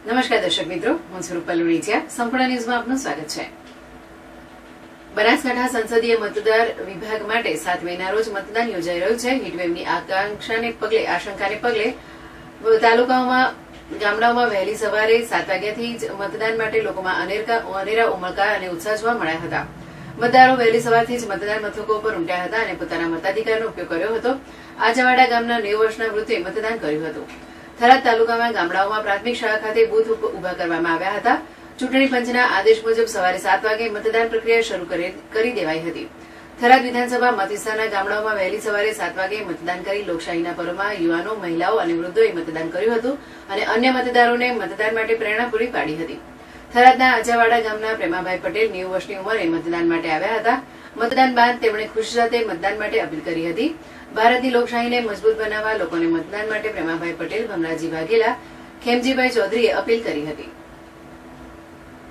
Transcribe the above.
નમસ્કાર દર્શક મિત્રો, હું છું રૂપલ લુણીચિયા સંપૂર્ણ ન્યૂઝમાં આપનું સ્વાગત છે. બનાસકાંઠા સંસદીય મતદાર વિભાગ માટે સાત મેના રોજ મતદાન યોજાઈ રહ્યું છે. હીટવેવની આકાંક્ષાને પગલે, આશંકાને પગલે તાલુકાઓમાં, ગામડાઓમાં વહેલી સવારે સાત વાગ્યાથી જ મતદાન માટે લોકોમાં અનેરકા, અનેરા ઉમળકા અને ઉત્સાહ જોવા મળ્યા હતા. મતદારો વહેલી સવારથી જ મતદાન મથકો પર ઉમટ્યા હતા અને પોતાના મતાધિકારનો ઉપયોગ કર્યો હતો. આજવાડા ગામના નેવ વર્ષના વૃદ્ધે મતદાન કર્યું હતું. થરાદ તાલુકામાં ગામડાઓમાં પ્રાથમિક શાળા ખાતે બુથ ઊભા કરવામાં આવ્યા હતા. ચૂંટણી પંચના આદેશ મુજબ સવારે સાત વાગે મતદાન પ્રક્રિયા શરૂ કરી દેવાઈ હતી. થરાદ વિધાનસભા મતવિસ્તારના ગામડાઓમાં વહેલી સવારે સાત વાગે મતદાન કરી લોકશાહીના પર્વમાં યુવાનો, મહિલાઓ અને વૃદ્ધોએ મતદાન કર્યું હતું અને અન્ય મતદારોને મતદાન માટે પ્રેરણા પૂરી પાડી હતી. થરાદના અજાવાડા ગામના પ્રેમાભાઈ પટેલ નેવું વર્ષની ઉંમરે મતદાન માટે આવ્યા હતા. મતદાન બાદ તેમણે ખુશ સાથે મતદાન માટે અપીલ કરી હતી. ભારતની લોકશાહીને મજબૂત બનાવવા લોકોને મતદાન માટે પ્રેમાભાઈ પટેલ, ભમરાજી વાઘેલા, ખેમજીભાઈ ચૌધરીએ અપીલ કરી હતી.